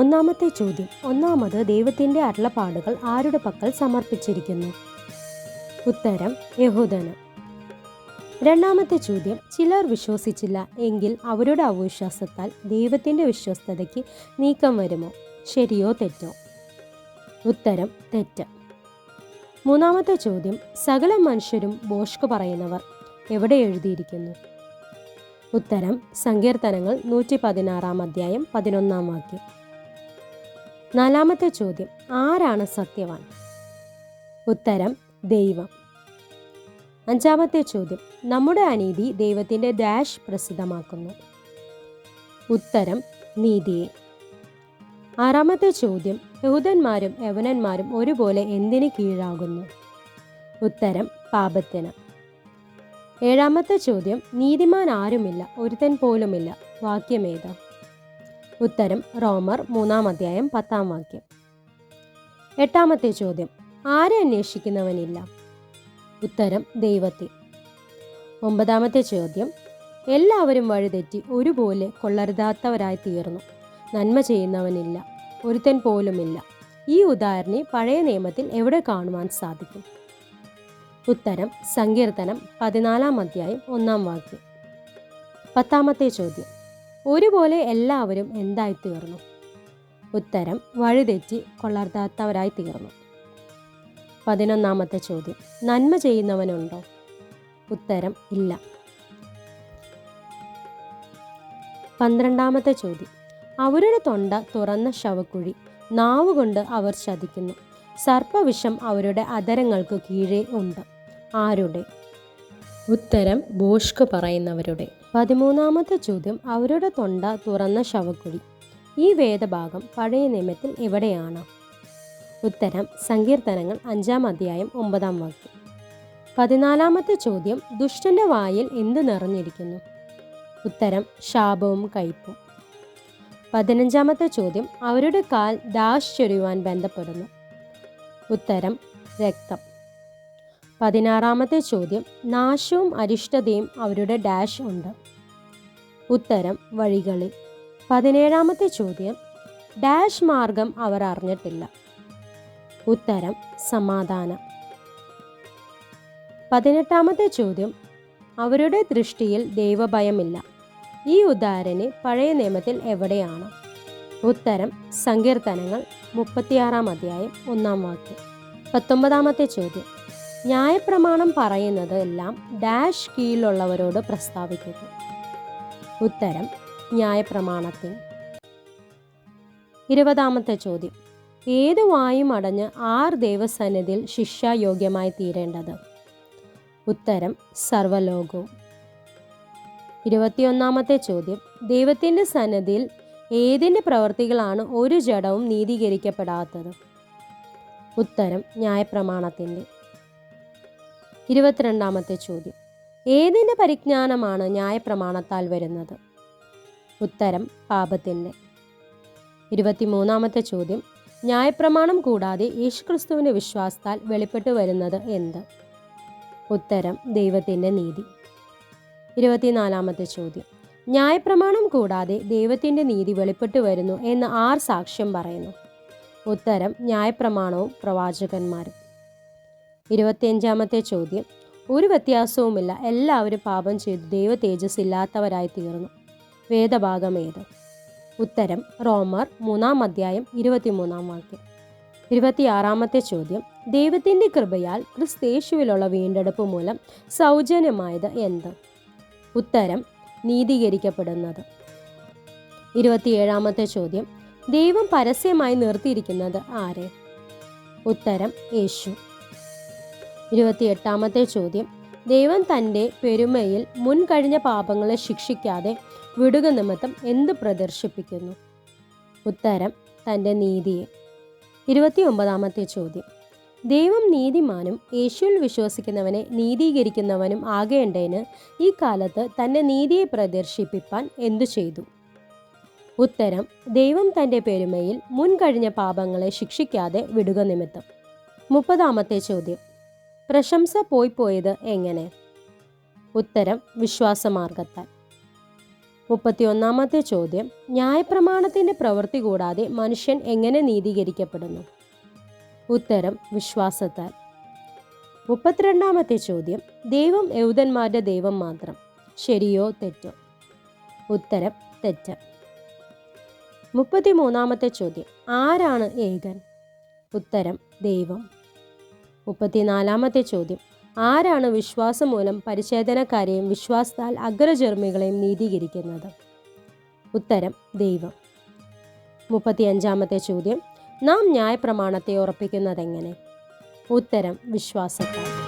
ഒന്നാമത്തെ ചോദ്യം. ഒന്നാമത് ദൈവത്തിന്റെ അരുളപ്പാടുകൾ ആരുടെ പക്കൽ സമർപ്പിച്ചിരിക്കുന്നു? ഉത്തരം യഹൂദന്. രണ്ടാമത്തെ ചോദ്യം. ചിലർ വിശ്വസിച്ചില്ല എങ്കിൽ അവരുടെ അവിശ്വാസത്താൽ ദൈവത്തിന്റെ വിശ്വസ്തതയ്ക്ക് നീക്കം വരുമോ? ശരിയോ തെറ്റോ? ഉത്തരം തെറ്റ്. മൂന്നാമത്തെ ചോദ്യം. സകല മനുഷ്യരും ബോഷ്ക് പറയുന്നവർ എവിടെ എഴുതിയിരിക്കുന്നു? ഉത്തരം സങ്കീർത്തനങ്ങൾ നൂറ്റി പതിനാറാം അധ്യായം പതിനൊന്നാം വാക്യം. നാലാമത്തെ ചോദ്യം ആരാണ് സത്യവാൻ? ഉത്തരം ദൈവം. അഞ്ചാമത്തെ ചോദ്യം നമ്മുടെ അനീതി ദൈവത്തിന്റെ ഡാഷ് പ്രസിദ്ധമാക്കുന്നു. ഉത്തരം നീതിയെ. ആറാമത്തെ ചോദ്യം യഹൂദന്മാരും യവനന്മാരും ഒരുപോലെ എന്തിന് കീഴാകുന്നു? ഉത്തരം പാപത്തിന്. ഏഴാമത്തെ ചോദ്യം നീതിമാൻ ആരുമില്ല ഒരുത്തൻ പോലുമില്ല വാക്യമേത്? ഉത്തരം റോമർ മൂന്നാം അധ്യായം പത്താം വാക്യം. എട്ടാമത്തെ ചോദ്യം ആരെ അന്വേഷിക്കുന്നവനില്ല? ഉത്തരം ദൈവത്തെ. ഒമ്പതാമത്തെ ചോദ്യം എല്ലാവരും വഴിതെറ്റി ഒരുപോലെ കൊള്ളരുതാത്തവരായി തീർന്നു. നന്മ ചെയ്യുന്നവനില്ല ഒരുത്തൻ പോലുമില്ല. ഈ ഉദാഹരണി പഴയ നിയമത്തിൽ എവിടെ കാണുവാൻ സാധിക്കും? ഉത്തരം സങ്കീർത്തനം പതിനാലാം അധ്യായം ഒന്നാം വാക്യം. പത്താമത്തെ ചോദ്യം ഒരുപോലെ എല്ലാവരും എന്തായി തീർന്നു ഉത്തരം വഴിതെറ്റി കൊള്ളർത്താത്തവരായി തീർന്നു. പതിനൊന്നാമത്തെ ചോദ്യം. നന്മ ചെയ്യുന്നവനുണ്ടോ? ഉത്തരം ഇല്ല. പന്ത്രണ്ടാമത്തെ ചോദ്യം. അവരുടെ തൊണ്ട തുറന്ന ശവക്കുഴി നാവുകൊണ്ട് അവർ ചതിക്കുന്നു. സർപ്പവിഷം അവരുടെ അധരങ്ങൾക്ക് കീഴേ ഉണ്ട്. ആരുടെ? ഉത്തരം ബോഷ്ക് പറയുന്നവരുടെ. പതിമൂന്നാമത്തെ ചോദ്യം അവരുടെ തൊണ്ട തുറന്ന ശവക്കുഴി. ഈ വേദഭാഗം പഴയ നിയമത്തിൽ എവിടെയാണ്? ഉത്തരം സങ്കീർത്തനങ്ങൾ അഞ്ചാം അധ്യായം ഒമ്പതാം വാക്യം. പതിനാലാമത്തെ ചോദ്യം ദുഷ്ടന്റെ വായിൽ എന്ത് നിറഞ്ഞിരിക്കുന്നു? ഉത്തരം ശാപവും കയ്പും. പതിനഞ്ചാമത്തെ ചോദ്യം അവരുടെ കാൽ ദാശ് ചൊരിയുവാൻ ബന്ധപ്പെടുന്നു. ഉത്തരം രക്തം. പതിനാറാമത്തെ ചോദ്യം. നാശവും അരിഷ്ടതയും അവരുടെ ഡാഷ് ഉണ്ട്. ഉത്തരം വഴികളിൽ. പതിനേഴാമത്തെ ചോദ്യം. ഡാഷ് മാർഗം അവർ അറിഞ്ഞിട്ടില്ല. ഉത്തരം സമാധാനം. പതിനെട്ടാമത്തെ ചോദ്യം. അവരുടെ ദൃഷ്ടിയിൽ ദൈവഭയമില്ല. ഈ ഉദാഹരണി പഴയ നിയമത്തിൽ എവിടെയാണ്? ഉത്തരം സങ്കീർത്തനങ്ങൾ മുപ്പത്തിയാറാം അധ്യായം ഒന്നാം വാക്യം. പത്തൊമ്പതാമത്തെ ചോദ്യം. ന്യായപ്രമാണം പറയുന്നത് എല്ലാം ഡാഷ് കീഴിലുള്ളവരോട് പ്രസ്താവിക്കുന്നു. ഉത്തരം ന്യായപ്രമാണത്തിന് ഇരുപതാമത്തെ ചോദ്യം. ഏത് വായും അടഞ്ഞ് ആർ ദൈവസന്നിധിയിൽ ശിക്ഷായോഗ്യമായി തീരേണ്ടത്? ഉത്തരം സർവലോകവും. ഇരുപത്തിയൊന്നാമത്തെ ചോദ്യം. ദൈവത്തിന്റെ സന്നദ്ധിയിൽ ഏതിന്റെ പ്രവൃത്തികളാണ് ഒരു ജഡവും നീതീകരിക്കപ്പെടാത്തത്? ഉത്തരം ന്യായപ്രമാണത്തിന്റെ. ഇരുപത്തിരണ്ടാമത്തെ ചോദ്യം. ഏതിന്റെ പരിജ്ഞാനമാണ് ന്യായപ്രമാണത്താൽ വരുന്നത്? ഉത്തരം പാപത്തിന്റെ ഇരുപത്തിമൂന്നാമത്തെ ചോദ്യം. ന്യായപ്രമാണം കൂടാതെ യേശുക്രിസ്തുവിന്റെ വിശ്വാസത്താൽ വെളിപ്പെട്ടു വരുന്നത് എന്ത്? ഉത്തരം ദൈവത്തിന്റെ നീതി. ഇരുപത്തിനാലാമത്തെ ചോദ്യം. ന്യായപ്രമാണം കൂടാതെ ദൈവത്തിന്റെ നീതി വെളിപ്പെട്ടു വരുന്നു എന്ന് ആർ സാക്ഷ്യം പറയുന്നു? ഉത്തരം ന്യായപ്രമാണവും പ്രവാചകന്മാരും. ഇരുപത്തിയഞ്ചാമത്തെ ചോദ്യം. ഒരു വ്യത്യാസവുമില്ല. എല്ലാവരും പാപം ചെയ്തു. ദൈവ തേജസ് ഇല്ലാത്തവരായി തീർന്നു വേദഭാഗം ഏത്? ഉത്തരം റോമർ മൂന്നാം അധ്യായം ഇരുപത്തിമൂന്നാം വാക്യം. ഇരുപത്തിയാറാമത്തെ ചോദ്യം. ദൈവത്തിന്റെ കൃപയാൽ ക്രിസ്തേശുവിലുള്ള വീണ്ടെടുപ്പ് മൂലം സൗജന്യമായത് എന്ത്? ഉത്തരം നീതീകരിക്കപ്പെടുന്നത്. ഇരുപത്തിയേഴാമത്തെ ചോദ്യം. ദൈവം പരസ്യമായി നിർത്തിയിരിക്കുന്നത് ആരെ? ഉത്തരം യേശു. ഇരുപത്തിയെട്ടാമത്തെ ചോദ്യം. ദൈവം തന്റെ പെരുമയിൽ മുൻകഴിഞ്ഞ പാപങ്ങളെ ശിക്ഷിക്കാതെ വിടുക നിമിത്തം എന്ത് പ്രദർശിപ്പിക്കുന്നു? ഉത്തരം തന്റെ നീതിയെ. ഇരുപത്തിയൊമ്പതാമത്തെ ചോദ്യം. ദൈവം നീതിമാനും യേശുവിൽ വിശ്വസിക്കുന്നവനെ നീതീകരിക്കുന്നവനും ആകേണ്ടതിന് ഈ കാലത്ത് തന്റെ നീതിയെ പ്രദർശിപ്പിപ്പാൻ എന്തു ചെയ്തു? ഉത്തരം ദൈവം തന്റെ പെരുമയിൽ മുൻകഴിഞ്ഞ പാപങ്ങളെ ശിക്ഷിക്കാതെ വിടുക നിമിത്തം. മുപ്പതാമത്തെ ചോദ്യം. പ്രശംസ പോയി പോയത് എങ്ങനെ? ഉത്തരം വിശ്വാസമാർഗത്താൽ. മുപ്പത്തി ഒന്നാമത്തെ ചോദ്യം. ന്യായപ്രമാണത്തിന്റെ പ്രവൃത്തി കൂടാതെ മനുഷ്യൻ എങ്ങനെ നീതീകരിക്കപ്പെടുന്നു? ഉത്തരം വിശ്വാസത്താൽ. മുപ്പത്തിരണ്ടാമത്തെ ചോദ്യം. ദൈവം യൗതന്മാരുടെ ദൈവം മാത്രം. ശരിയോ തെറ്റോ? ഉത്തരം തെറ്റ്. മുപ്പത്തിമൂന്നാമത്തെ ചോദ്യം. ആരാണ് ഏകൻ? ഉത്തരം ദൈവം. മുപ്പത്തിനാലാമത്തെ ചോദ്യം. ആരാണ് വിശ്വാസം മൂലം പരിശോധനക്കാരെയും വിശ്വാസത്താൽ അഗ്രചർമ്മികളെയും നീതീകരിക്കുന്നത്? ഉത്തരം ദൈവം. മുപ്പത്തിയഞ്ചാമത്തെ ചോദ്യം. നാം ന്യായപ്രമാണത്തെ ഉറപ്പിക്കുന്നതെങ്ങനെ? ഉത്തരം വിശ്വാസത്താൽ.